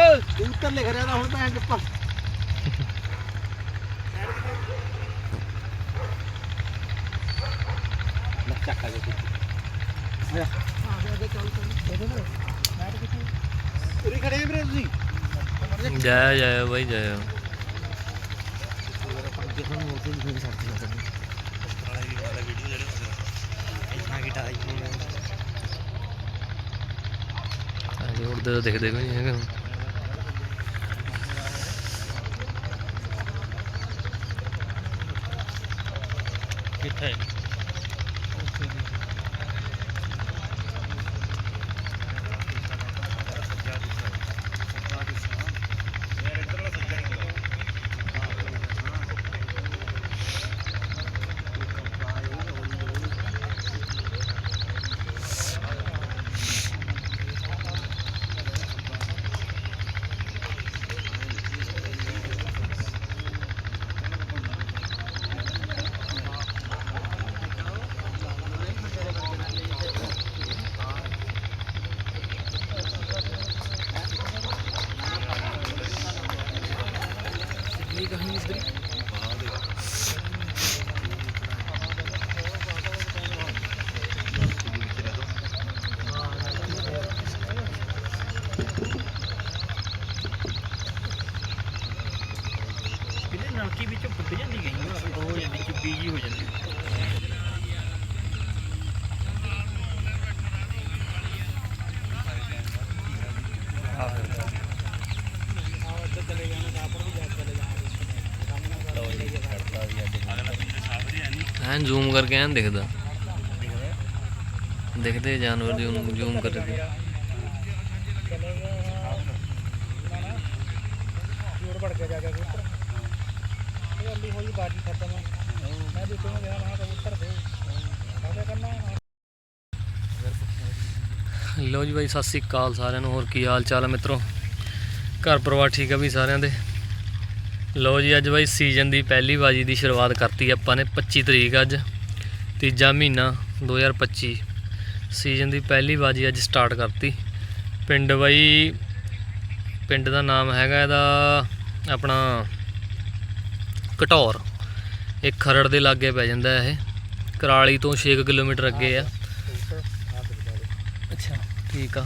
ਕਬੂਤਰ ਲਿਖ ਰਿਹਾ ਤਾਂ ਹੁਣ ਭੈਣ ਚੁੱਪ। ਲੈ ਚੱਕ ਆ ਜਾ ਤੂੰ। ਆਇਆ। ਉਰੀ ਖੜੇ ਆ ਵੀਰੇ ਤੁਸੀਂ। ਜਾਇਆ ਜਾਇਆ ਬਾਈ ਜਾਇਆ ਅਜੇ ਉੜਦੇ ਤਾਂ ਦਿਖਦੇ ਵੀ ਨਹੀਂ ਹੈਗੇ ਹੁਣ। ਕਿੱਥੇ ਇਹਦੇ ਨਲਕੀ ਵਿੱਚੋਂ ਫੁੱਟ ਜਾਂਦੀ ਗਈ ਉਹ ਹੋ ਜਾਂਦੀ ਚੁੱਪੀ ਜੀ ਹੋ ਜਾਂਦੀ ਐਨ ਜ਼ੂਮ ਕਰਕੇ ਐਨ ਦਿਖਦਾ। ਦਿਖਦੇ ਜਾਨਵਰ ਜ਼ੂਮ ਜ਼ੂਮ ਕਰਕੇ। ਜੋੜ ਕੇ ਜਾ ਕੇ ਕਬੂਤਰ ਇਹ ਅੱਲੀ ਹੋਈ ਬਾਜੀ ਖਤਮ ਮੈਂ ਦੇਖੋ ਮੈਂ ਨਾ ਕਬੂਤਰ ਦੇ ਕਾਹਦੇ ਕਰਨਾ ਲੋ ਜੀ ਬਾਈ, ਸਤਿ ਸ੍ਰੀ ਅਕਾਲ ਸਾਰਿਆਂ ਨੂੰ। ਹੋਰ ਕੀ ਹਾਲ ਚਾਲ ਹੈ ਮਿੱਤਰੋ? ਘਰ ਪਰਿਵਾਰ ਠੀਕ ਆ ਵੀ ਸਾਰਿਆਂ ਦੇ? ਲੋ ਜੀ ਅੱਜ ਬਾਈ ਸੀਜ਼ਨ ਦੀ ਪਹਿਲੀ ਬਾਜੀ ਦੀ ਸ਼ੁਰੂਆਤ ਕਰਤੀ ਆਪਾਂ ਨੇ 25 ਤਰੀਕ ਅੱਜ ਤੀਜਾ ਮਹੀਨਾ 2025 ਸੀਜ਼ਨ ਦੀ ਪਹਿਲੀ ਬਾਜੀ ਅੱਜ ਸਟਾਰਟ ਕਰਤੀ। ਪਿੰਡ ਬਾਈ ਪਿੰਡ ਦਾ ਨਾਮ ਹੈਗਾ ਇਹਦਾ ਆਪਣਾ ਘਟੌਰ ਇਹ ਖਰੜ ਦੇ ਲਾਗੇ ਪੈ ਜਾਂਦਾ ਇਹ ਕਰਾਲੀ ਤੋਂ 6 ਕਿਲੋਮੀਟਰ ਅੱਗੇ ਆ। ਅੱਛਾ ਠੀਕ ਆ।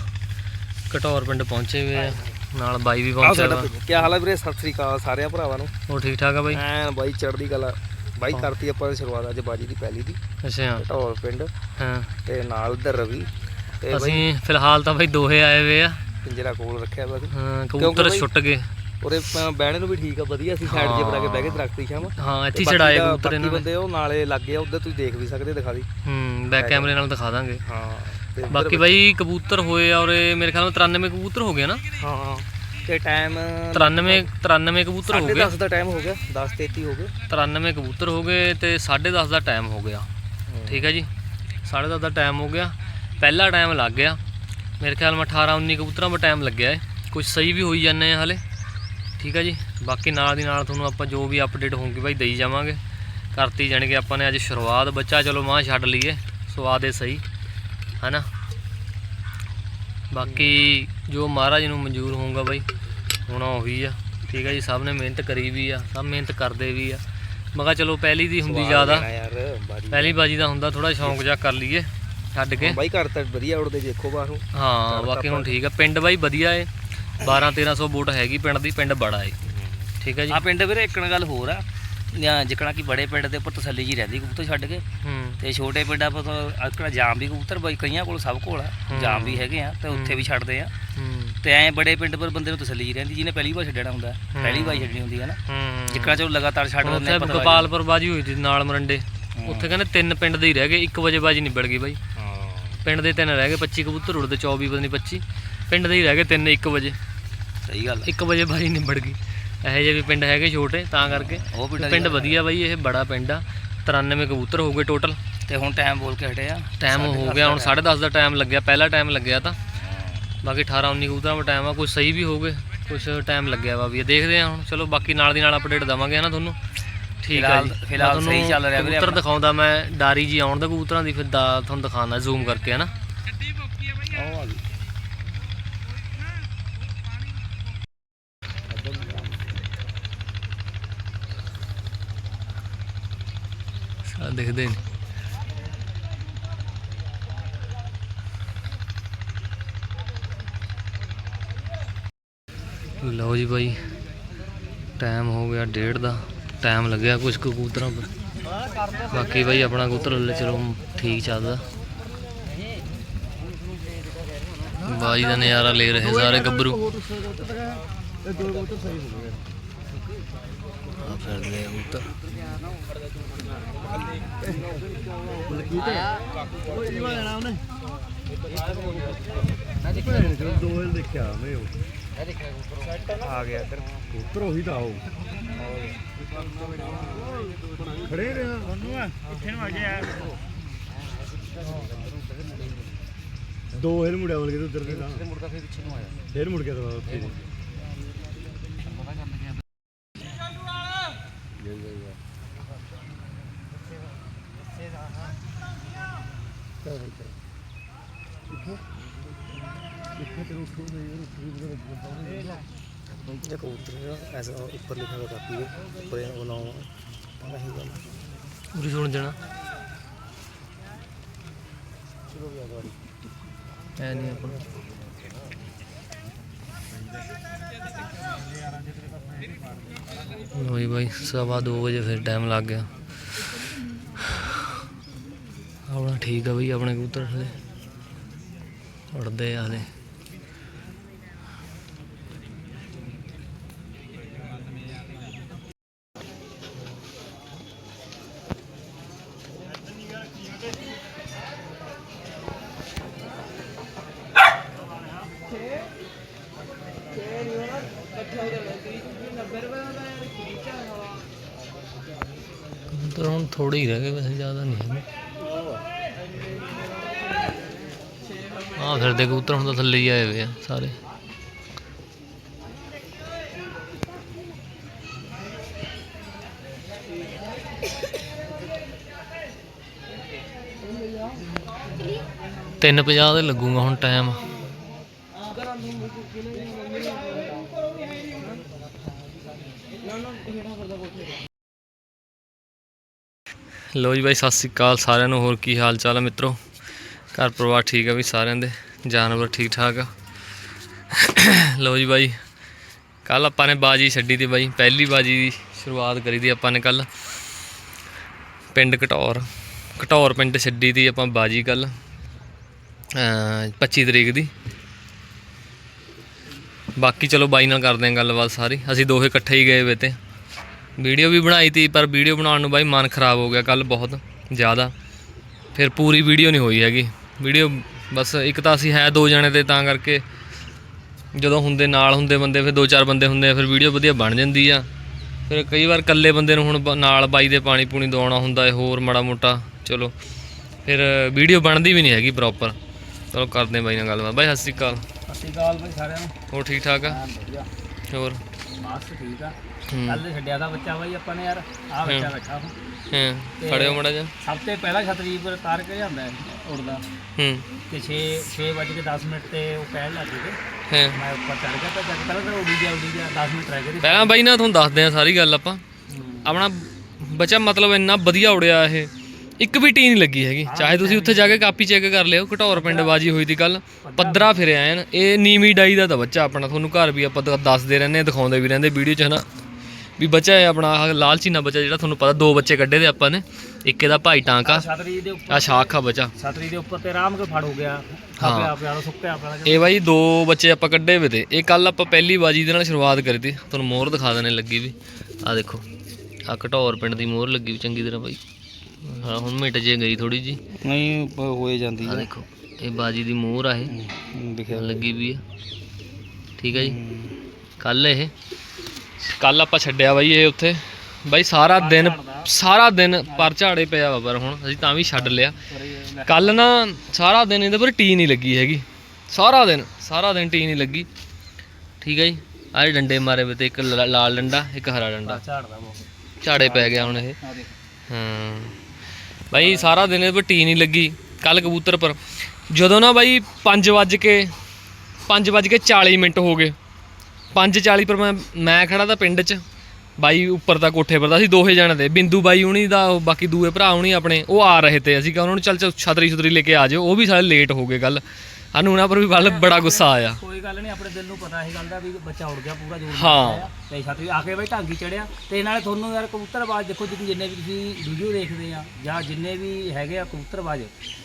ਘਟੌਰ ਪਿੰਡ ਪਹੁੰਚੇ ਹੋਏ ਆ। ਨਾਲ ਬਾਈ ਵੀ ਪਹੁੰਚਿਆ ਵਾ। ਕੀ ਹਾਲ ਹੈ ਵੀਰੇ? ਸਤਿ ਸ੍ਰੀ ਅਕਾਲ ਸਾਰਿਆਂ ਭਰਾਵਾਂ ਨੂੰ। ਉਹ ਠੀਕ ਠਾਕ ਆ ਬਾਈ? ਐਨ ਬਾਈ ਚੜ੍ਹਦੀ ਕਲਾ। ਬਾਈ ਕਰਤੀ ਆਪਾਂ ਨੇ ਸ਼ੁਰੂਆਤ ਅੱਜ ਬਾਜੀ ਦੀ ਪਹਿਲੀ ਦੀ। ਅੱਛਾ। ਢੋਲ ਪਿੰਡ। ਹਾਂ। ਤੇ ਨਾਲ ਉਧਰ ਰਵੀ। ਤੇ ਬਾਈ ਅਸੀਂ ਫਿਲਹਾਲ ਤਾਂ ਬਾਈ ਦੋਹੇ ਆਏ ਹੋਏ ਆ। ਪਿੰਜਰਾ ਕੋਲ ਰੱਖਿਆ ਵਾ। ਹਾਂ ਕਬੂਤਰ ਬਾਈ- ਛੁੱਟ ਗਏ। ਉਹਦੇ ਪ- ਬਹਿਣੇ ਨੂੰ ਵੀ ਠੀਕ ਆ ਵਧੀਆ ਸੀ ਸਾਈਡ ਜੇ ਬਣਾ ਕੇ ਬਹਿ ਕੇ ਦਰਖਤ ਦੀ ਛਾਂ ਹਾਂ ਇੱਥੇ ਹੀ ਛੜਾਏ ਕਬੂਤਰ ਇਹਨਾਂ ਨੇ। ਬੰਦੇ ਉਹ ਨਾਲੇ ਲੱਗੇ ਆ ਉਧਰ ਤੁਸੀਂ ਦੇਖ ਵੀ ਸਕਦੇ ਦਿਖਾ ਦੀ। ਹੂੰ ਬੈਕ ਕੈਮਰੇ ਨਾਲ ਦਿਖਾ ਦਾਂਗੇ। ਹਾਂ। ਬਾਕੀ ਬਾਈ ਕਬੂਤਰ ਹੋਏ ਆ ਔਰ ਇਹ ਮੇਰੇ ਖਿਆਲ ਨਾਲ 93 ਕਬੂਤਰ ਹੋ ਗਏ ਨਾ? ਹਾਂ ਤੇ ਟਾਈਮ 93 93 ਕਬੂਤਰ ਹੋ ਗਏ। 10:30 ਦਾ ਟਾਈਮ ਹੋ ਗਿਆ 10:33 ਹੋ ਗਏ। 93 ਕਬੂਤਰ ਹੋ ਗਏ ਤੇ 10:30 ਦਾ ਟਾਈਮ ਹੋ ਗਿਆ। ਠੀਕ ਹੈ ਜੀ? 10:30 ਦਾ ਟਾਈਮ ਹੋ ਗਿਆ। ਪਹਿਲਾ ਟਾਈਮ ਲੱਗ ਗਿਆ। ਮੇਰੇ ਖਿਆਲ ਮੈਂ 18 19 ਕਬੂਤਰਾਂ 'ਤੇ ਟਾਈਮ ਲੱਗਿਆ ਹੈ। ਕੁਝ ਸਹੀ ਵੀ ਹੋਈ ਜਾਂਦੇ ਆ ਹਲੇ। ਠੀਕ ਹੈ ਜੀ? ਬਾਕੀ ਨਾਲ ਦੀ ਨਾਲ ਤੁਹਾਨੂੰ ਆਪਾਂ ਜੋ ਵੀ ਅਪਡੇਟ ਹੋਊਗੀ ਬਾਈ ਦੇਈ ਜਾਵਾਂਗੇ। ਕਰਤੀ ਜਾਣੀ ਕਿ ਆਪਾਂ ਨੇ ਅੱਜ ਸ਼ੁਰੂਆਤ ਬੱਚਾ ਚਲੋ ਮਾਂ ਛੱਡ ਲਈਏ। ਸਵਾਦ ਹੈ ਸਹੀ। ਹਨਾ? ਬਾਕੀ ਜੋ ਮਹਾਰਾਜ ਨੂੰ ਮਨਜ਼ੂਰ ਹੋਊਗਾ ਬਾਈ ਹੋਣਾ ਉਹੀ ਆ। ਠੀਕ ਹੈ ਜੀ ਸਭ ਨੇ ਮਿਹਨਤ ਕਰੀ ਵੀ ਆ ਸਭ ਮਿਹਨਤ ਕਰਦੇ ਵੀ ਆ। ਮੈਂ ਕਿਹਾ ਚਲੋ ਪਹਿਲੀ ਦੀ ਹੁੰਦੀ ਜ਼ਿਆਦਾ। ਪਹਿਲੀ ਬਾਜੀ ਦਾ ਹੁੰਦਾ ਥੋੜਾ ਸ਼ੌਂਕ ਜਾ ਕਰ ਲਈਏ ਛੱਡ ਕੇ। ਬਾਈ ਘਰ ਤਾਂ ਵਧੀਆ ਉੜਦੇ ਦੇਖੋ ਬਾਹਰੋਂ। ਹਾਂ ਬਾਕੀ ਹੁਣ ਠੀਕ ਆ। ਪਿੰਡ ਬਾਈ ਵਧੀਆ ਏ। 12 1300 ਵੋਟ ਹੈਗੀ ਪਿੰਡ ਦੀ ਪਿੰਡ ਬੜਾ ਏ। ਠੀਕ ਹੈ ਜੀ। ਆ ਪਿੰਡ ਵੀਰੇ ਇੱਕਣ ਗੱਲ ਹੋਰ ਆ। ਜਿਕਣਾ ਕਿ ਬੜੇ ਪਿੰਡ ਦੇ ਉੱਪਰ ਤਸੱਲੀ ਜੀ ਰਹਿੰਦੀ ਕਬੂਤਰ ਛੱਡ ਕੇ। ਹੂੰ। ਤੇ ਛੋਟੇ ਪਿੰਡਾਂ ਪਰ ਅੱਕੜਾ ਜਾਮ ਵੀ ਕਬੂਤਰ ਬਾਈ ਕਈਆਂ ਕੋਲ ਸਭ ਕੋਲ ਆ। ਜਾਮ ਵੀ ਹੈਗੇ ਆ ਤੇ ਉੱਥੇ ਵੀ ਛੱਡਦੇ ਆ। ਤੇ ਐ ਬੜੇ ਪਿੰਡ ਪਰ ਬੰਦੇ ਨੂੰ ਤਸੱਲੀ ਜੀ ਰਹਿੰਦੀ ਜਿਹਨੇ ਪਹਿਲੀ ਵਾਰ ਛੱਡਣਾ ਹੁੰਦਾ। ਪਹਿਲੀ ਵਾਰ ਛੱਡਣੀ ਹੁੰਦੀ ਹੈ ਨਾ। ਜਿਕਣਾ ਚਲੋ ਲਗਾਤਾਰ ਛੱਡ ਦਿੰਦੇ ਆ ਉੱਥੇ 15 ਗੋਪਾਲਪੁਰ ਬਾਜੀ ਹੋਈ ਸੀ ਨਾਲ ਮਰੰਡੇ। ਉੱਥੇ ਕਹਿੰਦੇ ਤਿੰਨ ਪਿੰਡ ਦੇ ਹੀ ਰਹਿ ਗਏ 1 ਵਜੇ ਬਾਜੀ ਨਿਬੜ ਗਈ ਬਾਈ। ਪਿੰਡ ਦੇ ਤਿੰਨ ਰਹਿ ਗਏ 25 ਕਬੂਤਰ ਉੜਦੇ 24 ਪਤਾ ਨਹੀਂ 25 ਪਿੰਡ ਦੇ ਹੀ ਰਹਿ ਗਏ ਤਿੰਨ 1 ਵਜੇ। ਸਹੀ ਗੱਲ 1 ਵਜੇ ਬਾਜੀ ਨਿਬੜ ਗਈ। ਇਹੋ ਜਿਹੇ ਵੀ ਪਿੰਡ ਹੈਗੇ ਛੋਟੇ ਤਾਂ ਕਰਕੇ ਉਹ ਪਿੰਡਾਂ। ਵਧੀਆ ਬਾਈ ਇਹ ਬੜਾ ਪਿੰਡ ਆ। 93 ਕਬੂਤਰ ਹੋ ਗਏ ਟੋਟਲ ਤੇ ਹੁਣ ਟਾਈਮ ਬੋਲ ਕੇ ਹਟੇ ਆ। ਟਾਈਮ ਹੋ ਗਿਆ ਹੁਣ 10:30 ਦਾ ਟਾਈਮ ਲੱਗਿਆ ਪਹਿਲਾ ਟਾਈਮ ਲੱਗਿਆ ਤਾਂ। ਬਾਕੀ 18 19 ਕਬੂਤਰਾਂ ਦਾ ਟਾਈਮ ਆ ਕੁਝ ਸਹੀ ਵੀ ਹੋ ਗਏ ਕੁਝ ਟਾਈਮ ਲੱਗਿਆ ਵਾ ਵੀ। ਇਹ ਦੇਖਦੇ ਆ ਹੁਣ ਚਲੋ ਬਾਕੀ ਨਾਲ ਦੀ ਨਾਲ ਅਪਡੇਟ ਦਵਾਂਗੇ ਹਨਾ ਤੁਹਾਨੂੰ। ਠੀਕ ਆ ਫਿਲਹਾਲ- ਸਹੀ ਚੱਲ ਰਿਹਾ ਵੀਰੇ ਕਬੂਤਰ। ਦਿਖਾਉਂਦਾ ਮੈਂ ਡਾਰੀ ਜੀ ਆਉਣ ਦਾ ਕਬੂਤਰਾਂ ਦੀ ਫਿਰ ਦਾ ਤੁਹਾਨੂੰ ਦਿਖਾਉਂਦਾ ਜ਼ੂਮ ਕਰਕੇ ਹਨਾ। ਉਹ ਆ ਗਈ ਦਿਖਦੇ ਨੇ। ਲਓ ਜੀ ਬਾਈ ਟਾਈਮ ਹੋ ਗਿਆ ਡੇਢ ਦਾ। ਟਾਈਮ ਲੱਗਿਆ ਕੁਝ ਕਬੂਤਰਾਂ ਪਰ। ਬਾਕੀ ਬਾਈ ਆਪਣਾ ਕਬੂਤਰ ਹਲੇ ਚਲੋ ਠੀਕ ਚੱਲਦਾ। ਬਾਈ ਦਾ ਨਜ਼ਾਰਾ ਲੈ ਰਹੇ ਸਾਰੇ ਗੱਭਰੂ। ਆ ਫਿਰਦੇ ਆ ਕਬੂਤਰ ਦੋਹਲ ਦੇਖਿਆ ਮੈਂ ਉਹ ਆ ਗਿਆ ਇੱਧਰ। ਉੱਤਰ ਉਹੀ ਤਾਂ ਆਓ ਖੜੇ ਰਿਹਾ ਉਹਨੂੰ ਆ ਕਿੱਥੇ ਨੂੰ ਆ ਗਿਆ ਦੋ ਹਿਲ ਮੁੜਿਆ ਬਲ ਕੇ ਉਧਰ ਦੇ ਤਾਂ। ਮੁੜਦਾ ਫਿਰ ਪਿੱਛੇ ਨੂੰ ਆਇਆ। ਫੇਰ ਮੁੜ ਗਿਆ ਤਾਂ ਉੱਥੇ। ਨੂੰ। ਜੇ ਕਬੂਤਰ ਐਸਾ ਉੱਪਰ ਲਿਖਿਆ ਹੋਇਆ ਕਾਪੀ ਦੇ ਉੱਪਰ ਇਹ ਬਣਾਉ ਪਤਾ ਹੀ ਗੱਲ ਪੂਰੀ ਸੁਣ ਜਾਣਾ ਚਲੋ ਵੀ ਆ ਗਾੜੀ ਐ ਨਹੀਂ ਆਪਣਾ ਹੋਈ ਬਾਈ ਸਵਾ ਦੋ ਵਜੇ ਫਿਰ ਟਾਈਮ ਲੱਗ ਗਿਆ ਆਪਣਾ ਠੀਕ ਆ ਬਈ, ਆਪਣੇ ਕਬੂਤਰ ਹਲੇ। ਉੜਦੇ ਆ ਹਲੇ। ਕਬੂਤਰ ਹੁਣ ਥੋੜੇ ਹੀ ਰਹਿ ਗਏ, ਵੈਸੇ ਜ਼ਿਆਦਾ ਨਹੀਂ ਹੈਗੇ। ਆ ਫਿਰਦੇ ਕਬੂਤਰ ਹੁਣ ਤਾਂ ਥੱਲੇ ਹੀ ਆਏ ਹੋਏ ਆ ਸਾਰੇ। ਤਿੰਨ ਪੰਜਾਹ ਦੇ ਲੱਗੂਗਾ ਹੁਣ ਟਾਈਮ ਲੋ ਜੀ ਬਾਈ, ਸਤਿ ਸ੍ਰੀ ਅਕਾਲ ਸਾਰਿਆਂ ਨੂੰ, ਹੋਰ ਕੀ ਹਾਲ ਚਾਲ ਹੈ ਮਿੱਤਰੋ? ਘਰ ਪਰਿਵਾਰ ਠੀਕ ਆ ਵੀ ਸਾਰਿਆਂ ਦੇ, ਜਾਨਵਰ ਠੀਕ ਠਾਕ ਆ। ਲੋ ਜੀ ਬਾਈ ਕੱਲ ਆਪਾਂ ਨੇ ਬਾਜੀ ਛੱਡੀ ਤੀ ਬਾਈ, ਪਹਿਲੀ ਬਾਜੀ ਦੀ ਸ਼ੁਰੂਆਤ ਕਰੀ ਤੀ ਆਪਾਂ ਨੇ ਕੱਲ ਪਿੰਡ ਘਟੌਰ ਘਟੌਰ ਪਿੰਡ ਛੱਡੀ ਤੀ ਆਪਾਂ ਬਾਜੀ ਕੱਲ 25 ਤਰੀਕ ਦੀ। ਬਾਕੀ ਚਲੋ ਬਾਈ ਨਾਲ ਕਰਦੇ ਆਂ ਗੱਲਬਾਤ ਸਾਰੀ, ਅਸੀਂ ਦੋਹੇ ਇਕੱਠੇ ਹੀ ਗਏ ਵੇ ਤੇ। ਵੀਡੀਓ ਵੀ ਬਣਾਈ ਤੀ, ਪਰ ਵੀਡੀਓ ਬਣਾਉਣ ਨੂੰ ਬਾਈ ਮਨ ਖਰਾਬ ਹੋ ਗਿਆ ਕੱਲ ਬਹੁਤ ਜ਼ਿਆਦਾ। ਫਿਰ ਪੂਰੀ ਵੀਡੀਓ ਨਹੀਂ ਹੋਈ ਹੈਗੀ। ਵੀਡੀਓ ਬਸ ਇੱਕ ਤਾਂ ਅਸੀਂ ਹੈ ਦੋ ਜਣੇ ਤੇ ਤਾਂ ਕਰਕੇ ਜਦੋਂ ਹੁੰਦੇ ਨਾਲ ਹੁੰਦੇ ਬੰਦੇ ਫਿਰ ਦੋ ਚਾਰ ਬੰਦੇ ਹੁੰਦੇ ਆ ਫਿਰ ਵੀਡੀਓ ਵਧੀਆ ਬਣ ਜਾਂਦੀ ਆ। ਫਿਰ ਕਈ ਵਾਰ ਇਕੱਲੇ ਬੰਦੇ ਨੂੰ ਹੁਣ ਨਾਲ ਬਾਈ ਦੇ ਪਾਣੀ ਪੂਣੀ ਦਵਾਉਣਾ ਹੁੰਦਾ ਹੈ ਹੋਰ ਮਾੜਾ ਮੋਟਾ ਚਲੋ। ਫਿਰ ਵੀਡੀਓ ਬਣਦੀ ਵੀ ਨਹੀਂ ਹੈਗੀ ਪ੍ਰੋਪਰ ਚਲੋ ਕਰਦੇ ਬਾਈ ਨਾਲ ਗੱਲਬਾਤ। ਬਾਈ ਸਤਿ ਸ਼੍ਰੀ ਅਕਾਲ। ਸਤਿ ਸ਼੍ਰੀ ਅਕਾਲ ਬਈ ਸਾਰਿਆਂ ਨੂੰ। ਹੋਰ ਠੀਕ ਠਾਕ ਆ? ਹੋਰ? ਮਾਸਕ ਠੀਕ ਆ। ਕੱਲ ਛੱਡਿਆ ਦਾ ਬੱਚਾ ਬਾਈ ਆਪਾਂ ਨੇ ਯਾਰ। ਆਹ ਬੱਚਾ ਹੁਣ। ਹਾਂ। ਫੜਿਓ ਮੜਾ ਜਾ ਸਭ ਤੋਂ ਪਹਿਲਾਂ ਛਤਰੀ ਪਰ ਤਾਰ ਕੇ ਜਾਂਦਾ ਹੈ। ਉੜਦਾ ਹੂੰ। ਤੇ 6 6 ਵਜੇ ਕੇ 10 ਮਿੰਟ ਤੇ ਉਹ ਕਹਿਣ ਲੱਗ ਗਏ। ਹਾਂ। ਮੈਂ ਉੱਪਰ ਚੜ ਗਿਆ ਤਾਂ ਜਦ ਪਹਿਲਾਂ ਤਾਂ ਉਡੀ ਗਿਆ ਉਡੀ ਗਿਆ 10 ਮਿੰਟ ਰਹਿ ਗਏ ਤੇ। ਪਹਿਲਾਂ ਬਾਈ ਨਾ ਤੁਹਾਨੂੰ ਦੱਸਦੇ ਆ ਸਾਰੀ ਗੱਲ ਆਪਾਂ। ਆਪਣਾ ਬੱਚਾ ਮਤਲਬ ਇੰਨਾ ਵਧੀਆ ਉੜਿਆ ਇਹ। ਇੱਕ ਵੀ ਟੀ ਨਹੀਂ ਲੱਗੀ ਹੈਗੀ। ਚਾਹੇ ਤੁਸੀਂ ਉੱਥੇ ਜਾ ਕੇ ਕਾਪੀ ਚੈੱਕ ਕਰ ਲਿਓ ਘਟੌਰ ਪਿੰਡ ਬਾਜੀ ਹੋਈ ਦੀ ਕੱਲ ਪੱਧਰਾ ਫਿਰਿਆ ਐਨ ਇਹ ਨੀਵੀਂ ਡਾਈ ਦਾ ਤਾਂ ਬੱਚਾ ਆਪਣਾ। ਤੁਹਾਨੂੰ ਘਰ ਵੀ ਆਪਾਂ ਦੱਸਦੇ ਰਹਿੰਦੇ ਆ ਦਿਖਾਉਂਦੇ ਵੀ ਰਹਿੰਦੇ ਵੀਡੀਓ 'ਚ ਹਨਾ ਵੀ ਬੱਚਾ ਹੈ ਆਪਣਾ ਆਹ ਲਾਲ ਚੀਨਾ ਬੱਚਾ ਜਿਹੜਾ ਤੁਹਾਨੂੰ ਪਤਾ ਦੋ ਬੱਚੇ ਕੱਢੇ ਦੇ ਆਪਾਂ ਨੇ। ਇੱਕ ਇਹਦਾ ਭਾਈ ਟਾਂਕਾ ਛਤਰੀ ਦੇ ਉੱਪਰ। ਆ ਸ਼ਾਖਾ ਬੱਚਾ। ਛਤਰੀ ਦੇ ਉੱਪਰ ਤੇ ਆਰਾਮ ਕੇ ਫੜ ਹੋ ਗਿਆ। ਖਾਪਿਆ ਪਿਆ ਸੁੱਕਿਆ ਪਿਆ ਇਹ ਬਾਈ ਦੋ ਬੱਚੇ ਆਪਾਂ ਕੱਢੇ ਵੇ ਤੇ। ਇਹ ਕੱਲ ਆਪਾਂ ਪਹਿਲੀ ਬਾਜੀ ਦੇ ਨਾਲ ਸ਼ੁਰੂਆਤ ਕਰੀ ਤੀ। ਤੁਹਾਨੂੰ ਮੋਹਰ ਦਿਖਾ ਦੇਣੇ ਲੱਗੀ ਵੀ। ਆ ਦੇਖੋ ਆ ਘਟੌਰ ਪਿੰਡ ਦੀ ਮੋਹਰ ਲੱਗੀ ਵੀ ਚੰਗੀ ਤਰ੍ਹਾਂ ਬਾਈ। ਹਾਂ ਹੁਣ ਮਿਟ ਜੇ ਗਈ ਥੋੜੀ ਜੀ ਨਹੀਂ ਹੋਏ ਜਾਂਦੀ ਆ ਦੇਖੋ ਇਹ ਬਾਜੀ ਦੀ ਮੋਹਰ ਆ ਇਹ। ਲਿਖਿਆ ਲੱਗੀ ਵੀ ਆ। ਠੀਕ ਹੈ ਜੀ। ਕੱਲ ਇਹ ਕੱਲ ਆਪਾਂ ਛੱਡਿਆ ਬਾਈ ਇਹ ਉੱਥੇ। ਬਾਈ ਸਾਰਾ ਦਿਨ ਸਾਰਾ ਦਿਨ ਪਰ ਝਾੜੇ ਪਿਆ ਵਾ ਪਰ ਹੁਣ ਅਸੀਂ ਤਾਂ ਵੀ ਛੱਡ ਲਿਆ। ਕੱਲ ਨਾ ਸਾਰਾ ਦਿਨ ਇਹਦੇ ਪਰ ਟੀ ਨਹੀਂ ਲੱਗੀ ਹੈਗੀ। ਸਾਰਾ ਦਿਨ ਸਾਰਾ ਦਿਨ ਟੀ ਨਹੀਂ ਲੱਗੀ। ਠੀਕ ਹੈ ਜੀ ਆਹ ਡੰਡੇ ਮਾਰੇ ਵੇ ਤੇ ਇੱਕ ਲਾਲ ਡੰਡਾ ਇੱਕ ਹਰਾ ਡੰਡਾ। ਝਾੜੇ ਪੈ ਗਿਆ ਹੁਣ ਇਹ। ਹਾਂ। ਬਾਈ ਸਾਰਾ ਦਿਨ ਇਹਦੇ ਪਰ ਟੀ ਨਹੀਂ ਲੱਗੀ ਕੱਲ ਕਬੂਤਰ ਪਰ। ਜਦੋਂ ਨਾ ਬਾਈ 5 ਵੱਜ ਕੇ 5 ਵੱਜ ਕੇ 40 ਮਿੰਟ ਹੋ ਗਏ। 5:40 ਪਰ ਮੈਂ ਮੈਂ ਖੜਾ ਤਾਂ ਪਿੰਡ 'ਚ। ਬਾਈ ਉੱਪਰ ਤਾਂ ਕੋਠੇ ਪਰ ਤਾਂ ਅਸੀਂ ਦੋਹੇ ਜਾਣੇ ਤੇ ਬਿੰਦੂ ਬਾਈ ਹੁਣੀ ਦਾ ਉਹ ਬਾਕੀ ਦੂਏ ਭਰਾ ਹੁਣੀ ਆਪਣੇ ਉਹ ਆ ਰਹੇ ਤੇ। ਅਸੀਂ ਕਿਹਾ ਉਹਨਾਂ ਨੂੰ ਚੱਲ ਚੱਲ ਛਤਰੀ ਛਤਰੀ ਲੈ ਕੇ ਆ ਜਾਓ ਉਹ ਵੀ ਸਾਰੇ ਲੇਟ ਹੋ ਗਏ ਕੱਲ ਸਾਨੂੰ ਉਹਨਾਂ ਪਰ ਵੀ ਵੱਲ ਬੜਾ ਗੁੱਸਾ ਆਇਆ। ਕੋਈ ਗੱਲ ਨਹੀਂ ਆਪਣੇ ਦਿਲ ਨੂੰ ਪਤਾ ਇਹ ਗੱਲ ਦਾ ਵੀ ਬੱਚਾ ਉੜ ਗਿਆ ਪੂਰਾ ਜੋਰ ਹਾਂ। ਤੇ ਛਾਤੀ ਆ ਕੇ ਬਈ ਢਾਂਗੀ ਚੜਿਆ। ਤੇ ਨਾਲੇ ਤੁਹਾਨੂੰ ਯਾਰ ਕਬੂਤਰਬਾਜ਼ ਦੇਖੋ ਜਿੰਨੇ ਵੀ ਤੁਸੀਂ ਵੀਡੀਓ ਦੇਖਦੇ ਆ ਜਾਂ ਜਿੰਨੇ ਵੀ ਹੈਗੇ ਆ ਕਬੂਤਰਬਾਜ਼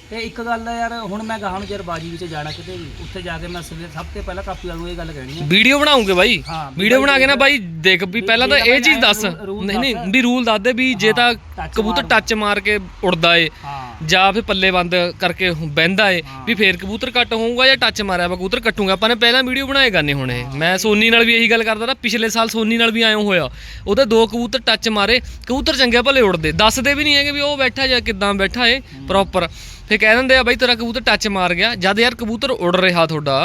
ਤੇ ਇੱਕ ਗੱਲ ਆ ਯਾਰ ਹੁਣ ਮੈਂ ਗਾਹਾਂ ਨੂੰ ਜਰ ਬਾਜੀ ਵਿੱਚ ਜਾਣਾ ਕਿਤੇ ਵੀ ਉੱਥੇ ਜਾ ਕੇ ਮੈਂ ਸਵੇਰ ਸਭ ਤੋਂ ਪਹਿਲਾਂ ਕਾਪੀ ਵਾਲੂ ਇਹ ਗੱਲ ਕਹਿਣੀ ਆ। ਵੀਡੀਓ ਬਣਾਉਂਗੇ ਬਾਈ। ਹਾਂ, ਵੀਡੀਓ ਬਣਾ ਕੇ ਨਾ ਬਾਈ ਦੇਖ ਵੀ ਪਹਿਲਾਂ ਤਾਂ ਇਹ ਚੀਜ਼ ਦੱਸ। ਨਹੀਂ ਨਹੀਂ। ਵੀ ਰੂਲ ਦੱਸ ਦੇ ਵੀ ਜੇ ਤਾਂ ਕਬੂਤਰ। ਟੱਚ ਮਾਰ ਕੇ ਉੜਦਾ ਏ ਹਾਂ। ਜਾਂ ਫਿਰ ਪੱਲੇ ਬੰਦ ਕਰਕੇ ਬਹਿੰਦਾ ਏ ਵੀ ਫੇਰ ਕਬੂਤਰ ਕੱਟ ਹੋਊਗਾ ਜਾਂ ਟੱਚ ਮਾਰਿਆ ਵਾ ਕਬੂਤਰ ਕੱਟੂਗਾ। ਆਪਾਂ ਨੇ ਪਹਿਲਾਂ ਵੀਡੀਓ ਬਣਾਏ ਕਰਨੇ ਹੁਣ ਇਹ। ਮੈਂ ਸੋਨੀ ਨਾਲ ਵੀ ਇਹੀ ਗੱਲ ਕਰਦਾ ਤਾ ਪਿਛਲੇ ਸਾਲ ਸੋਨੀ ਨਾਲ ਵੀ ਆਇਓ ਹੋਇਆ। ਉਹਦੇ ਦੋ ਕਬੂਤਰ ਟੱਚ ਮਾਰੇ ਕਬੂਤਰ ਚੰਗੇ ਭਲੇ ਉੜਦੇ। ਦੱਸਦੇ ਵੀ ਨਹੀਂ ਹੈਗੇ ਵੀ ਉਹ ਬੈਠਾ ਜਾਂ ਕਿੱਦਾਂ ਬੈਠਾ ਏ ਪ੍ਰੋਪਰ ਫੇ ਕਹਿ ਦਿੰਦੇ ਆ ਬਾਈ ਤੇਰਾ ਕਬੂਤਰ ਟੱਚ ਮਾਰ ਗਿਆ। ਜਦ ਯਾਰ ਕਬੂਤਰ ਉੜ ਰਿਹਾ ਤੁਹਾਡਾ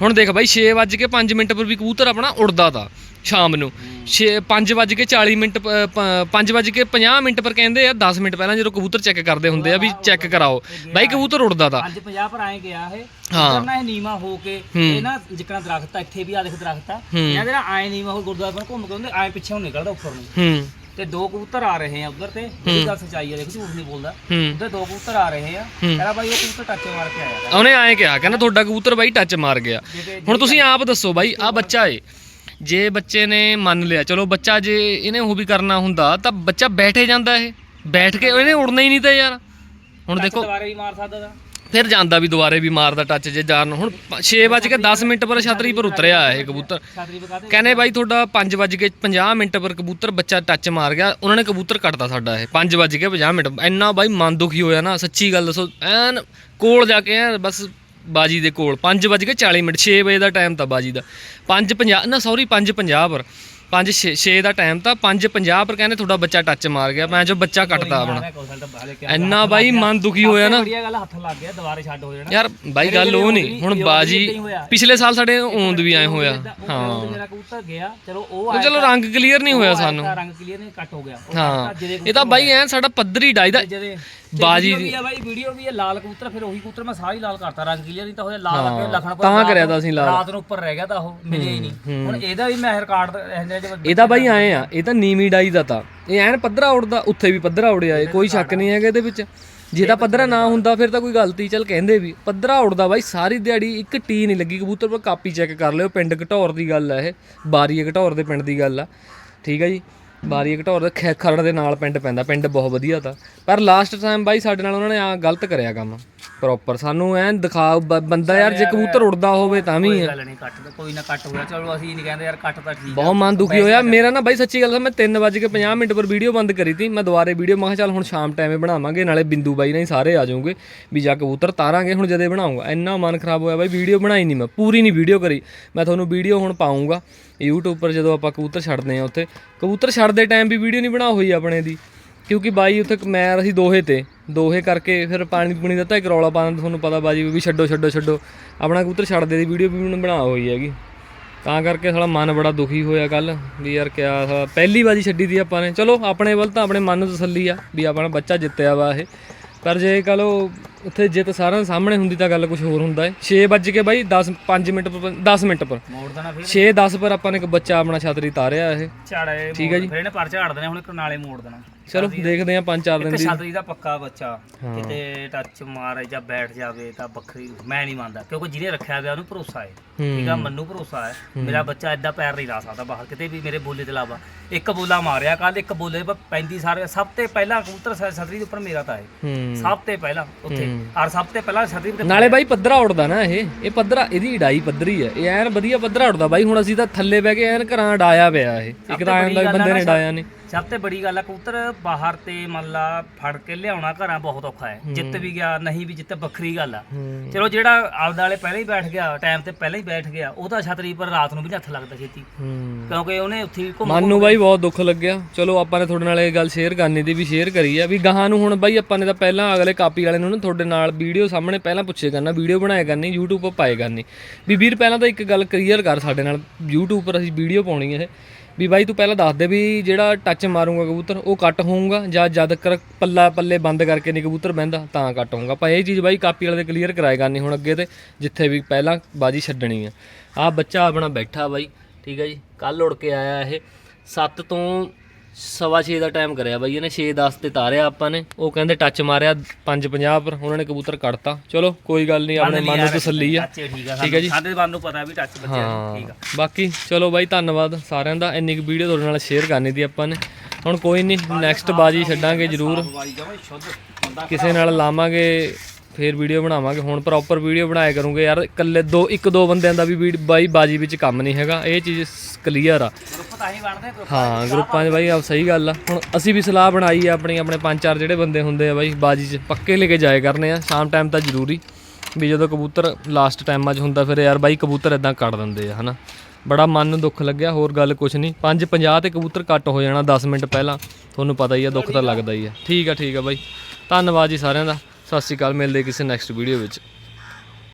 ਹੁਣ ਦੇਖ ਬਾਈ 6:05 ਮਿੰਟ ਪਰ ਵੀ ਕਬੂਤਰ ਆਪਣਾ ਉੜਦਾ ਤਾ ਸ਼ਾਮ ਨੂੰ। 6 5:40 ਮਿੰਟ 5:50 ਮਿੰਟ ਪਰ ਕਹਿੰਦੇ ਆ 10 ਮਿੰਟ ਪਹਿਲਾਂ ਜਦੋਂ ਕਬੂਤਰ ਚੈੱਕ ਕਰਦੇ ਹੁੰਦੇ ਆ ਵੀ ਚੈੱਕ ਕਰਾਓ। ਬਾਈ ਕਬੂਤਰ ਉੜਦਾ ਤਾ। 550 ਪਰ ਆਏ ਗਿਆ ਇਹ ਹਾਂ। ਉੱਧਰ ਨਾ ਇਹ ਨੀਵਾ ਹੋ ਕੇ ਇਹ ਨਾ ਜਿਕਣਾ ਦਰਖਤ ਆ ਇੱਥੇ ਵੀ ਆ ਦੇਖ ਦਰਖਤ ਆ। ਹੂੰ। ਇਹਨਾਂ ਦੇ ਨਾ ਆਏ ਨੀਵਾ ਹੋ ਗੁਰਦੁਆਰਾ ਪਰ ਘੁੰਮ ਕੇ ਉਹਦੇ ਆਏ ਪਿੱਛੇ ਨੂੰ ਨਿਕਲਦਾ ਉੱਪਰ ਨੂੰ। ਹੂੰ। ਤੇ ਦੋ ਕਬੂਤਰ ਆ ਰਹੇ ਆ ਉਧਰ ਤੇ। ਇਹ ਗੱਲ ਸੱਚਾਈ ਆ ਦੇਖੋ ਝੂਠ ਨਹੀਂ ਬੋਲਦਾ। ਉਧਰ ਦੋ ਕਬੂਤਰ ਆ ਰਹੇ ਆ। ਕਹਿੰਦਾ ਬਾਈ ਉਹ ਕਬੂਤਰ ਟੱਚ ਮਾਰ ਕੇ ਆਇਆ। ਉਹਨੇ ਐਂ ਕਿਹਾ ਕਹਿੰਦਾ ਤੁਹਾਡਾ ਕਬੂਤਰ ਬਾਈ ਟੱਚ ਮਾਰ ਗਿਆ। ਹੁਣ ਤੁਸੀਂ ਆਪ ਦੱਸੋ ਬਾਈ ਆ ਬੱਚਾ ਏ। ਜੇ ਬੱਚੇ ਨੇ ਮੰਨ ਲਿਆ ਚਲੋ ਬੱਚਾ ਜੇ ਇਹਨੇ ਉਹ ਵੀ ਕਰਨਾ ਹੁੰਦਾ ਤਾਂ ਬੱਚਾ ਬੈਠੇ ਜਾਂਦਾ ਇਹ। ਬੈਠ ਕੇ ਇਹਨੇ ਉੜਨਾ ਹੀ ਨਹੀਂ ਤਾਂ ਯਾਰ। ਹੁਣ ਦੇਖੋ ਦੁਬਾਰੇ ਵੀ ਮਾਰ ਸਕਦਾ। ਫਿਰ ਜਾਂਦਾ ਵੀ ਦੁਬਾਰੇ ਵੀ ਮਾਰਦਾ ਟੱਚ ਜੇ ਜਾਣ ਹੁਣ 6 ਵਜੇ ਕੇ 10 ਮਿੰਟ ਪਰ ਛਤਰੀ ਪਰ ਉਤਰਿਆ ਇਹ ਕਬੂਤਰ। ਕਹਿੰਦੇ ਬਾਈ ਤੁਹਾਡਾ 5 ਵਜੇ ਕੇ 50 ਮਿੰਟ ਪਰ ਕਬੂਤਰ ਬੱਚਾ ਟੱਚ ਮਾਰ ਗਿਆ। ਉਹਨਾਂ ਨੇ ਕਬੂਤਰ ਕੱਟਦਾ ਸਾਡਾ ਇਹ। 5 ਵਜੇ ਕੇ 50 ਮਿੰਟ। ਇੰਨਾ ਬਾਈ ਮਨ ਦੁਖੀ ਹੋਇਆ ਨਾ, ਸੱਚੀ ਗੱਲ ਦੱਸੋ। ਐਨ ਕੋਲ ਜਾ ਕੇ ਐਨ ਬਸ ਬਾਜੀ ਦੇ ਕੋਲ। 5 ਵਜੇ ਕੇ 40 ਮਿੰਟ 6 ਵਜੇ ਦਾ ਟਾਈਮ ਤਾਂ ਬਾਜੀ ਦਾ। 5:50 ਨਾ ਸੌਰੀ 5:50 ਪਰ। 5 6 ਦਾ ਟਾਈਮ ਤਾਂ 5:50 ਪਰ ਕਹਿੰਦੇ ਤੁਹਾਡਾ ਬੱਚਾ ਟੱਚ ਮਾਰ ਗਿਆ। ਮੈਂ ਜੋ ਬੱਚਾ ਕੱਟਤਾ ਆਪਣਾ। ਇੰਨਾ ਬਾਈ ਮਨ ਦੁਖੀ ਹੋਇਆ ਨਾ। ਬੜੀਆ ਗੱਲ ਹੱਥ ਲੱਗ ਗਿਆ ਦੁਬਾਰੇ ਛੱਡ ਹੋ ਜਾਣਾ। ਯਾਰ ਬਾਈ ਗੱਲ ਉਹ ਨਹੀਂ ਹੁਣ ਬਾਜੀ ਪਿਛਲੇ ਸਾਲ ਸਾਡੇ ਓਂਦ ਵੀ ਆਏ ਹੋਇਆ। ਹਾਂ। ਹਾਂ ਮੇਰਾ ਕਬੂਤਰ ਗਿਆ ਚਲੋ ਉਹ ਰੰਗ ਕਲੀਅਰ ਨਹੀਂ ਹੋਇਆ ਸਾਨੂੰ। ਰੰਗ ਕਲੀਅਰ ਨਹੀਂ ਕੱਟ ਹੋ ਗਿਆ। ਉਹ ਹਾਂ। ਕੱਟਤਾ ਜਿਹਦੇ ਇਹ ਤਾਂ ਬਾਈ ਐ ਸਾਡਾ ਪੱਧਰੀ ਡਾਈ ਦਾ ਬਾਜੀ ਵੀ ਆ ਬਾਈ ਵੀਡੀਓ ਵੀ ਹੈ ਲਾਲ ਕਬੂਤਰ ਫਿਰ ਉਹੀ ਕਬੂਤਰ ਮੈਂ ਸਾਰੀ ਲਾਲ ਕਰਤਾ ਰੰਗ ਕਲੀਅਰ ਨਹੀਂ ਤਾਂ ਹੋਇਆ ਲਾਲ ਅੱਗੇ ਲਖਣ ਤਾਂ ਕਰਿਆ ਤਾਂ ਅਸੀਂ ਲਾਲ। ਰਾਤ ਨੂੰ ਉੱਪਰ ਰਹਿ ਗਿਆ ਤਾਂ ਉਹ ਮਿਲਿਆ ਹੀ ਨਹੀਂ। ਹੁਣ ਇਹਦਾ ਵੀ ਮੈਂ ਰਿਕਾਰਡ ਇਹਦੇ ਬਾਈ ਆਏ ਆ ਇਹ ਤਾਂ ਨੀਵੀਂ ਡਾਈ ਦਾ ਤਾਂ। ਇਹ ਐਨ ਪੱਧਰਾ ਉੜਦਾ ਉੱਥੇ ਵੀ ਪੱਧਰਾ ਉੜਿਆ ਏ ਕੋਈ ਸ਼ੱਕ ਨਹੀਂ ਹੈਗਾ ਇਹਦੇ ਵਿੱਚ। ਜੇ ਤਾਂ ਪੱਧਰਾ ਨਾ ਹੁੰਦਾ ਫਿਰ ਤਾਂ ਕੋਈ ਗਲਤੀ ਚੱਲ ਕਹਿੰਦੇ ਵੀ। ਪੱਧਰਾ ਉੜਦਾ ਬਾਈ ਸਾਰੀ ਦਿਹਾੜੀ ਇੱਕ ਟੀ ਨਹੀਂ ਲੱਗੀ ਕਬੂਤਰ ਪਰ ਕਾਪੀ ਚੈੱਕ ਕਰ ਲਿਓ ਪਿੰਡ ਘਟੌਰ ਦੀ ਗੱਲ ਆ ਇਹ ਬਾਰੀਏ ਘਟੌਰ ਦੇ ਪਿੰਡ ਦੀ ਗੱਲ ਆ। ਠੀਕ ਆ ਜੀ? ਬਾਰੀਏ ਘਟੌਰ ਦੇ ਖੈ- ਖਰੜ ਦੇ ਨਾਲ ਪਿੰਡ ਪੈਂਦਾ ਪਿੰਡ ਬਹੁਤ ਵਧੀਆ ਤਾਂ। ਪਰ ਲਾਸਟ ਟਾਈਮ ਬਾਈ ਸਾਡੇ ਨਾਲ ਉਹਨਾਂ ਨੇ ਆ ਗਲਤ ਕਰਿਆ ਕੰਮ ਪ੍ਰੋਪਰ ਸਾਨੂੰ ਐਨ ਦਿਖਾ ਬ- ਬੰਦਾ ਯਾਰ ਜੇ ਕਬੂਤਰ ਉੜਦਾ ਹੋਵੇ ਤਾਂ ਵੀ ਗੱਲ ਨਹੀਂ ਕੱਟ ਤੇ ਕੋਈ ਨਾ ਕੱਟ ਹੋਇਆ ਚਲੋ ਅਸੀਂ ਨਹੀਂ ਕਹਿੰਦੇ ਯਾਰ ਕੱਟ ਤਾਂ ਠੀਕ ਆ। ਬਹੁਤ ਮਨ ਦੁਖੀ ਹੋਇਆ। ਮੇਰਾ ਨਾ ਬਾਈ ਸੱਚੀ ਗੱਲ ਦੱਸਾਂ ਮੈਂ 3:50 ਮਿੰਟ ਪਰ ਵੀਡੀਓ ਬੰਦ ਕਰੀ ਤੀ। ਮੈਂ ਦੁਬਾਰੇ ਵੀਡੀਓ ਮੈਂ ਕਿਹਾ ਚੱਲ ਹੁਣ ਸ਼ਾਮ ਟਾਈਮੇ ਬਣਾਵਾਂਗੇ ਨਾਲੇ ਬਿੰਦੂ ਬਾਈ ਨਾਲ ਹੀ ਸਾਰੇ ਆ ਜਾਓਗੇ ਵੀ ਜਾ ਕਬੂਤਰ ਤਾਰਾਂਗੇ ਹੁਣ ਜਦੇ ਬਣਾਉਂਗਾ ਇੰਨਾ ਮਨ ਖਰਾਬ ਹੋਇਆ ਬਾਈ ਵੀਡੀਓ ਬਣਾਈ ਨਹੀਂ ਮੈਂ ਪੂਰੀ ਨਹੀਂ ਵੀਡੀਓ ਕਰੀ। ਮੈਂ ਤੁਹਾਨੂੰ ਵੀਡੀਓ ਹੁਣ ਪਾਉਂਗਾ YouTube ਪਰ ਜਦੋਂ ਆਪਾਂ ਕਬੂਤਰ ਛੱਡਦੇ ਆ ਉੱਥੇ, ਕਬੂਤਰ ਛੱਡਦੇ ਟਾਈਮ ਵੀ ਵੀਡੀਓ ਨਹੀਂ ਬਣਾ ਹੋਈ ਆਪਣੇ ਦੀ। ਕਿਉਂਕਿ ਬਾਈ ਉੱਥੇ ਮੈਂ ਅਸੀਂ ਦੋਹੇ ਤੇ, ਦੋਹੇ ਕਰਕੇ ਫਿਰ ਪਾਣੀ ਪੂਣੀ ਦਿੱਤਾ ਇੱਕ ਰੌਲਾ ਪਾਉਣ ਤੁਹਾਨੂੰ ਪਤਾ ਬਾਜੀ ਵੀ ਛੱਡੋ ਛੱਡੋ ਛੱਡੋ। ਆਪਣਾ ਕਬੂਤਰ ਛੱਡਦੇ ਦੀ ਵੀਡੀਓ ਵੀ ਮੈਨੂੰ ਬਣਾ ਹੋਈ ਹੈਗੀ। ਤਾਂ ਕਰਕੇ ਸਾਲਾ ਮਨ ਬੜਾ ਦੁਖੀ ਹੋਇਆ ਕੱਲ ਵੀ ਯਾਰ ਕਿਆ ਪਹਿਲੀ ਵਾਰੀ ਛੱਡੀ ਦੀ ਆਪਾਂ ਨੇ। ਚਲੋ ਆਪਣੇ ਵੱਲ ਤਾਂ ਆਪਣੇ ਮਨ ਨੂੰ ਤਸੱਲੀ ਆ ਵੀ ਆਪਣਾ ਬੱਚਾ ਜਿੱਤਿਆ ਵਾ ਇਹ। ਪਰ ਜੇ ਕੱਲ ਉਹ ਉੱਥੇ ਜਿੱਤ ਸਾਰਿਆਂ ਦੇ ਸਾਹਮਣੇ ਹੁੰਦੀ ਤਾਂ ਗੱਲ ਕੁਝ ਹੋਰ ਹੁੰਦਾ ਏ 6 ਵੱਜ ਕੇ ਬਾਈ 10 5 ਮਿੰਟ ਪਰ 10 ਮਿੰਟ ਪਰ ਮੋੜ ਦੇਣਾ ਫਿਰ। 6 10 ਪਰ ਆਪਾਂ ਨੇ ਇੱਕ ਬੱਚਾ ਆਪਣਾ ਛਤਰੀ ਤਾਰਿਆ ਇਹ। ਝਾੜੇ ਠੀਕ ਹੈ ਜੀ। ਫਿਰ ਇਹਨੇ ਪਰ ਝਾੜ ਦੇਣੇ ਹੁਣ ਇੱਕ ਨਾਲੇ ਮੋੜ ਦੇਣਾ। ਚਲੋ ਦੇਖਦੇ ਆ 5-4 ਦਿਨ ਇੱਕ ਦੀ। ਛਾਤਰੀ ਦਾ ਪੱਕਾ ਬੱਚਾ ਕਿਤੇ ਟੱਚ ਮਾਰੇ ਜਾਂ ਬੈਠ ਜਾਵੇ ਤਾਂ ਵੱਖਰੀ ਮੈਂ ਨਹੀਂ ਮੰਨਦਾ ਕਿਉਂਕਿ ਜਿਹਨੇ ਰੱਖਿਆ ਗਿਆ ਉਹਨੂੰ ਭਰੋਸਾ ਹੈ। ਠੀਕ ਆ ਮੈਨੂੰ ਭਰੋਸਾ ਹੈ। ਮੇਰਾ ਬੱਚਾ ਐਦਾਂ ਪੈਰ ਨਹੀਂ ਲਾ ਸਕਦਾ ਬਾਹਰ ਕਿਤੇ ਵੀ ਮੇਰੇ ਬੋਲੇ ਦੇ ਇਲਾਵਾ। ਇੱਕ ਬੋਲਾ ਮਾਰਿਆ ਕੱਲ ਇੱਕ ਬੋਲੇ ਪਰ ਪੈਂਦੀ ਸਾਰੇ ਸਭ ਤੋਂ ਪਹਿਲਾਂ ਕਬੂਤਰ ਸ- ਛਤਰੀ ਦੇ ਉੱਪਰ ਮੇਰਾ ਤਾਂ ਹੈ। ਹੂੰ। ਸਭ ਤੋਂ ਪਹਿਲਾਂ ਉੱਥੇ। ਔਰ ਸਭ ਤੋਂ ਪਹਿਲਾਂ ਛਤਰੀ ਤੇ ਨਾਲੇ ਬਾਈ ਪੱਧਰਾ ਉੜਦਾ ਨਾ ਇਹ। ਇਹ ਪੱਧਰਾ ਇਹਦੀ ਢਾਈ ਪੱਧਰੀ ਹੈ। ਇਹ ਐਨ ਵਧੀਆ ਪੱਧਰਾ ਉੜਦਾ ਬਾਈ ਹੁਣ ਅਸੀਂ ਤਾਂ ਥੱਲੇ ਬਹਿ ਕੇ ਐਨ ਘਰਾਂ ਡਾਇਆ ਪਿਆ ਇਹ। ਇੱਕ ਤਾਂ ਐਨ ਦਾ ਬੰਦੇ ਨੇ ਡਾਇਆ ਨਹੀਂ ਸਭ ਤੋਂ ਬੜੀ ਗੱਲ ਆ ਕਬੂਤਰ ਬਾਹਰ ਤੇ ਮੰਨ ਲਾ ਫੜ ਕੇ ਲਿਆਉਣਾ ਘਰਾਂ ਬਹੁਤ ਔਖਾ ਹੈ। ਜਿੱਤ ਵੀ ਗਿਆ ਨਹੀਂ ਵੀ ਜਿੱਤ ਵੱਖਰੀ ਗੱਲ ਆ। ਚਲੋ ਜਿਹੜਾ ਆਪਦਾ ਵਾਲੇ ਪਹਿਲਾਂ ਹੀ ਬੈਠ ਗਿਆ ਟਾਈਮ ਤੇ ਪਹਿਲਾਂ ਹੀ ਬੈਠ ਗਿਆ ਉਹ ਤਾਂ ਛਤਰੀ ਪਰ ਰਾਤ ਨੂੰ ਵੀ ਹੱਥ ਲੱਗਦਾ ਛੇਤੀ। ਕਿਉਂਕਿ ਉਹਨੇ ਉੱਥੇ ਹੀ ਘੁੰਮ ਮਨ ਬਾਈ ਬਹੁਤ ਦੁੱਖ ਲੱਗਿਆ। ਚਲੋ ਆਪਾਂ ਨੇ ਤੁਹਾਡੇ ਨਾਲ ਇਹ ਗੱਲ ਸ਼ੇਅਰ ਕਰਨੀ ਦੀ ਵੀ ਸ਼ੇਅਰ ਕਰੀ ਆ ਵੀ ਗਾਹਾਂ ਨੂੰ ਹੁਣ ਬਾਈ ਆਪਾਂ ਨੇ ਤਾਂ ਪਹਿਲਾਂ ਅਗਲੇ ਕਾਪੀ ਵਾਲੇ ਨੂੰ ਨਾ ਤੁਹਾਡੇ ਨਾਲ ਵੀਡੀਓ ਸਾਹਮਣੇ ਪਹਿਲਾਂ ਪੁੱਛੇ ਕਰਨਾ ਵੀਡੀਓ ਬਣਾਇਆ ਕਰਨੀ YouTube 'ਤੇ ਪਾਏ ਕਰਨੀ। ਵੀ ਵੀਰ ਪਹਿਲਾਂ ਤਾਂ ਇੱਕ ਗੱਲ ਕਲੀਅਰ ਕਰ ਸਾਡੇ ਨਾਲ YouTube ਪਰ ਅਸੀਂ ਵੀਡੀਓ ਪਾਉਣੀ ਹੈ। ਵੀ ਬਾਈ ਤੂੰ ਪਹਿਲਾਂ ਦੱਸ ਦੇ ਵੀ ਜਿਹੜਾ ਟੱਚ ਮਾਰੂਗਾ ਕਬੂਤਰ, ਉਹ ਕੱਟ ਹੋਊਗਾ ਜਾਂ ਜਦ ਕਰ ਪੱਲਾ ਪੱਲੇ ਬੰਦ ਕਰਕੇ ਨਹੀਂ ਕਬੂਤਰ ਬਹਿੰਦਾ, ਤਾਂ ਕੱਟ ਹੋਊਗਾ। ਆਪਾਂ ਇਹ ਚੀਜ਼ ਬਾਈ ਕਾਪੀ ਵਾਲੇ ਦੇ ਕਲੀਅਰ ਕਰਾਏ ਕਰਨੀ ਹੁਣ ਅੱਗੇ ਤੇ, ਜਿੱਥੇ ਵੀ ਪਹਿਲਾਂ ਬਾਜੀ ਛੱਡਣੀ ਆ। ਆਹ ਬੱਚਾ ਆਪਣਾ ਬੈਠਾ ਬਾਈ, ਠੀਕ ਹੈ ਜੀ। ਕੱਲ ਉੜ ਕੇ ਆਇਆ ਇਹ। 7 ਤੋਂ ਸਵਾ ਛੇ ਦਾ ਟਾਈਮ ਕਰਿਆ ਬਾਈ ਇਹਨੇ 6:10 ਤੇ ਤਾਰਿਆ ਆਪਾਂ ਨੇ। ਉਹ ਕਹਿੰਦੇ ਟੱਚ ਮਾਰਿਆ 5:50 ਪਰ ਉਹਨਾਂ ਨੇ ਕਬੂਤਰ ਕੱਢਤਾ। ਚਲੋ ਕੋਈ ਗੱਲ ਨਹੀਂ ਆਪਣੇ ਮਨ ਨੂੰ ਤਸੱਲੀ ਆ। ਠੀਕ ਹੈ ਜੀ। ਸਾਡੇ ਮਨ ਨੂੰ ਪਤਾ ਵੀ ਟੱਚ ਬੱਚਿਆਂ ਠੀਕ ਆ। ਬਾਕੀ ਚਲੋ ਬਾਈ ਧੰਨਵਾਦ ਸਾਰਿਆਂ ਦਾ। ਇੰਨੀ ਕੁ ਵੀਡੀਓ ਤੁਹਾਡੇ ਨਾਲ ਸ਼ੇਅਰ ਕਰਨੀ ਦੀ ਆਪਾਂ ਨੇ। ਹੁਣ ਕੋਈ ਨਹੀਂ ਨੈਕਸਟ ਬਾਜੀ ਛੱਡਾਂਗੇ ਜ਼ਰੂਰ। ਕਿਸੇ ਨਾਲ ਲਾਵਾਂਗੇ ਫੇਰ ਵੀਡੀਓ ਬਣਾਵਾਂਗੇ। ਹੁਣ ਪ੍ਰੋਪਰ ਵੀਡੀਓ ਬਣਾਇਆ ਕਰੂੰਗੇ ਯਾਰ। ਇਕੱਲੇ ਦੋ ਇੱਕ ਦੋ ਬੰਦਿਆਂ ਦਾ ਵੀ ਬਾਈ ਬਾਜੀ ਵਿੱਚ ਕੰਮ ਨਹੀਂ ਹੈਗਾ। ਇਹ ਚੀਜ਼ ਕਲੀਅਰ ਆ। ਹੀ ਗਰੁੱਪ 'ਚ ਬਾਈ ਆ ਸਹੀ ਗੱਲ ਆ। ਹੁਣ ਅਸੀਂ ਵੀ ਸਲਾਹ ਬਣਾਈ ਆ ਆਪਣੀ ਆਪਣੇ ਪੰਜ ਚਾਰ ਜਿਹੜੇ ਬੰਦੇ ਹੁੰਦੇ ਆ ਬਾਈ ਬਾਜੀ 'ਚ ਪੱਕੇ ਲੈ ਕੇ ਜਾਏ ਕਰਨੇ ਆ। ਸ਼ਾਮ ਟਾਈਮ ਤਾਂ ਜ਼ਰੂਰੀ। ਵੀ ਜਦੋਂ ਕਬੂਤਰ ਲਾਸਟ ਟਾਈਮਾਂ 'ਚ ਹੁੰਦਾ ਫਿਰ ਯਾਰ ਬਾਈ ਕਬੂਤਰ ਇਦਾਂ ਕੱਢ ਦਿੰਦੇ ਆ ਹਨਾ। ਬੜਾ ਮਨ ਨੂੰ ਦੁੱਖ ਲੱਗਿਆ ਹੋਰ ਗੱਲ ਕੁਛ ਨਹੀਂ। 5:50 ਤੇ ਕਬੂਤਰ ਕੱਟ ਹੋ ਜਾਣਾ 10 ਮਿੰਟ ਪਹਿਲਾਂ। ਤੁਹਾਨੂੰ ਪਤਾ ਹੀ ਆ ਦੁੱਖ ਤਾਂ ਲੱਗਦਾ ਹੀ ਆ। ਠੀਕ ਆ ਠੀਕ ਆ ਬਾਈ। ਧੰਨਵਾਦ ਜੀ ਸਾਰਿਆਂ ਦਾ। ਸਤਿ ਸ਼੍ਰੀ ਅਕਾਲ ਮਿਲਦੇ ਕਿਸੇ ਨੈਕਸਟ ਵੀਡੀਓ ਵਿੱਚ।